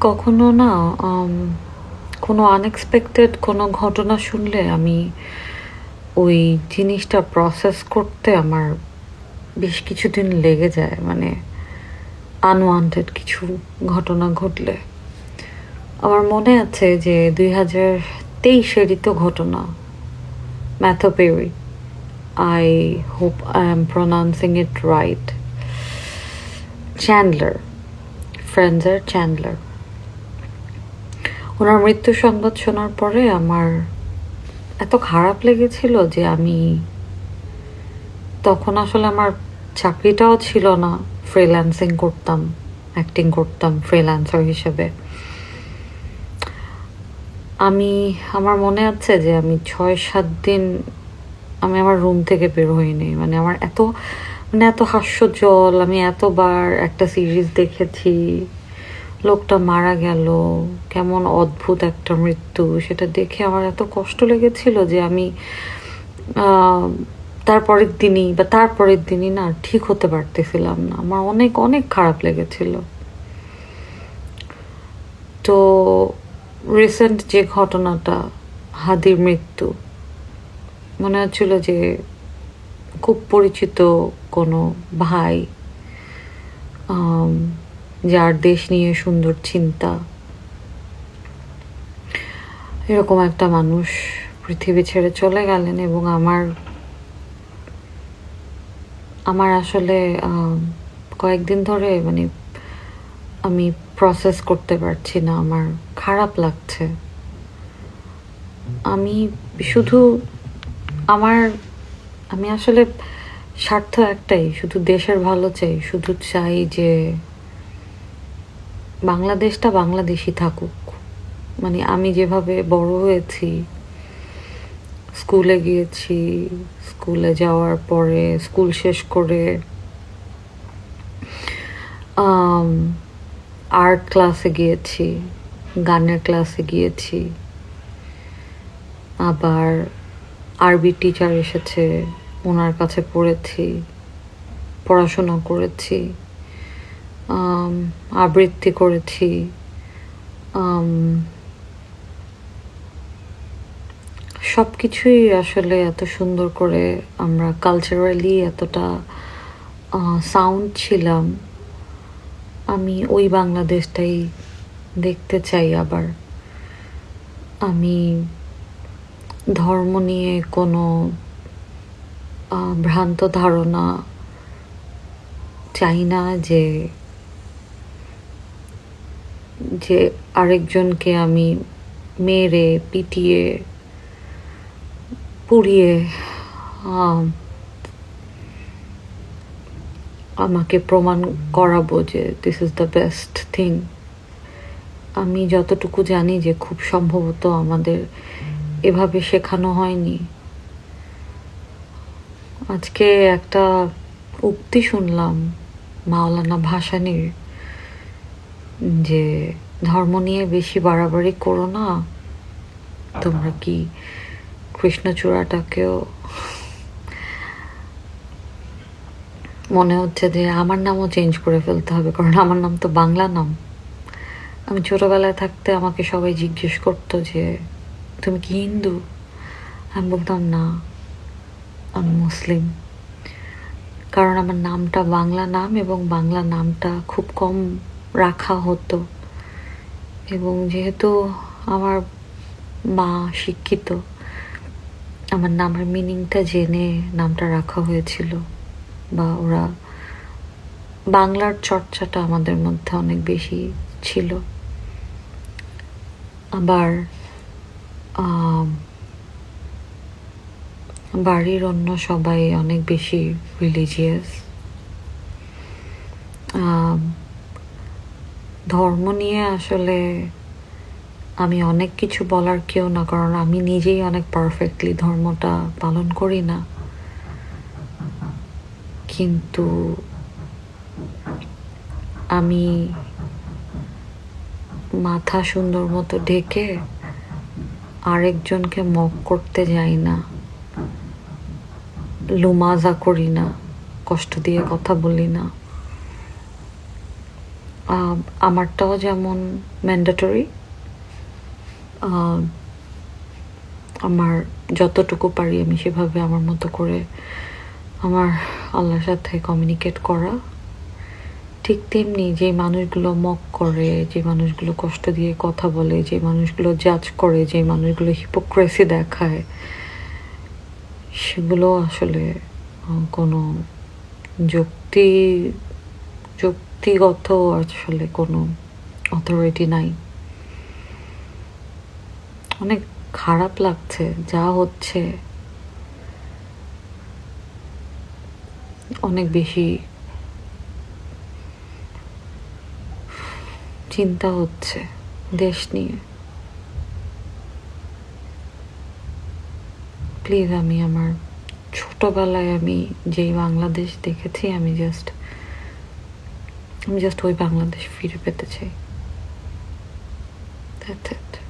কখনো না কোনো আনএক্সপেক্টেড কোনো ঘটনা শুনলে আমি ওই জিনিসটা প্রসেস করতে আমার বেশ কিছুদিন লেগে যায়। মানে আনওয়ান্টেড কিছু ঘটনা ঘটলে। আমার মনে আছে যে দুই হাজার তেইশেরই তো ঘটনা। Matthew Perry I hope I am pronouncing it right Chandler ফ্রেন্ডসের Chandler ওনার মৃত্যু সংবাদ শোনার পরে আমার এত খারাপ লেগেছিল যে আমি তখন আসলে আমার চাকরিটাও ছিল না ফ্রিল্যান্সিং করতাম অ্যাক্টিং করতাম ফ্রিল্যান্সার হিসেবে। আমি, আমার মনে আছে যে আমি ছয় সাত দিন আমি আমার রুম থেকে বের হইনি। মানে আমার এত মানে এত হাস্যজল আমি এতবার একটা সিরিজ দেখেছি। লোকটা মারা গেল, কেমন অদ্ভুত একটা মৃত্যু, সেটা দেখে আমার এত কষ্ট লেগেছিল যে আমি তারপরের দিনই বা তারপরের দিনই না ঠিক হতে পারতেছিলাম না। আমার অনেক অনেক খারাপ লেগেছিল। তো রিসেন্ট যে ঘটনাটা, হাদির মৃত্যু, মনে হচ্ছিল যে খুব পরিচিত কোনো ভাই যার দেশ নিয়ে সুন্দর চিন্তা। এরকম একটা মানুষ পৃথিবী ছেড়ে চলে গেলেন এবং আমার আমার আসলে কয়েকদিন ধরে মানে আমি প্রসেস করতে পারছি না, আমার খারাপ লাগছে। আমি শুধু আমার, আমি আসলে স্বার্থ একটাই, শুধু দেশের ভালো চাই, শুধু চাই যে বাংলাদেশটা বাংলাদেশই থাকুক। মানে আমি যেভাবে বড় হয়েছি, স্কুলে গিয়েছি, স্কুলে যাওয়ার পরে, স্কুল শেষ করে আর্ট ক্লাসে গিয়েছি, গানের ক্লাসে গিয়েছি, আবার আরবি টিচার এসেছে ওনার কাছে পড়েছি, পড়াশোনা করেছি। আবৃত্তি করেছি। সব কিছুই আসলে এত সুন্দর করে আমরা কালচারালি এতটা সাউন্ড ছিলাম। আমি ওই বাংলাদেশটাই দেখতে চাই আবার। আমি ধর্ম নিয়ে কোনো ভ্রান্ত ধারণা চাই না যে যে আরেকজনকে আমি মেরে, পিটিয়ে, পুড়িয়ে আমাকে প্রমাণ করাবো যে this is the best thing আমি যতটুকু জানি যে খুব সম্ভবত আমাদের এভাবে শেখানো হয়নি। আজকে একটা উক্তি শুনলাম, মাওলানা ভাসানির। যে ধর্ম নিয়ে বেশি বাড়াবাড়ি করো না। তোমরা কি কৃষ্ণচূড়াটাকেও মনে হচ্ছে যে আমার নামও চেঞ্জ করে ফেলতে হবে কারণ আমার নাম তো বাংলা নাম। আমি ছোটবেলায় থাকতে আমাকে সবাই জিজ্ঞেস করতো যে তুমি কি হিন্দু? আমি বলতাম না আমি মুসলিম। কারণ আমার নামটা বাংলা নাম এবং বাংলা নামটা খুব কম রাখা হতো। এবং যেহেতু আমার মা শিক্ষিত, আমার নামের মিনিংটা জেনে নামটা রাখা হয়েছিল বা ওরা বাংলার চর্চাটা আমাদের মধ্যে অনেক বেশি ছিল। আবার বাড়ির অন্য সবাই অনেক বেশি রিলিজিয়াস ধর্ম নিয়ে আসলে আমি অনেক কিছু বলার কেউ না, কারণ আমি নিজেই অনেক পারফেক্টলি ধর্মটা পালন করি না। কিন্তু আমি মাথা সুন্দর মতো ঢেকে আরেকজনকে মক করতে যাই না, লুমাজা করি না, কষ্ট দিয়ে কথা বলি না। আমারটাও যেমন ম্যান্ডেটরি আমার যতটুকু পারি আমি সেভাবে আমার মতো করে আমার আল্লাহর সাথে কমিউনিকেট করা। ঠিক তেমনি যে মানুষগুলো মক করে, যে মানুষগুলো কষ্ট দিয়ে কথা বলে, যে মানুষগুলো জাজ করে, যে মানুষগুলো হিপোক্রেসি দেখায়, সেগুলো আসলে কোনো যুক্তি যুক্তিগত আসলে কোনো অথরিটি নাই। অনেক খারাপ লাগছে, যা হচ্ছে। অনেক বেশি চিন্তা হচ্ছে দেশ নিয়ে। প্লিজ আমি আমার ছোটবেলায় আমি যেই বাংলাদেশ দেখেছি, আমি জাস্ট আমি জাস্ট ওই বাংলাদেশ ফিরে পেতে চাই দ্যাটস it.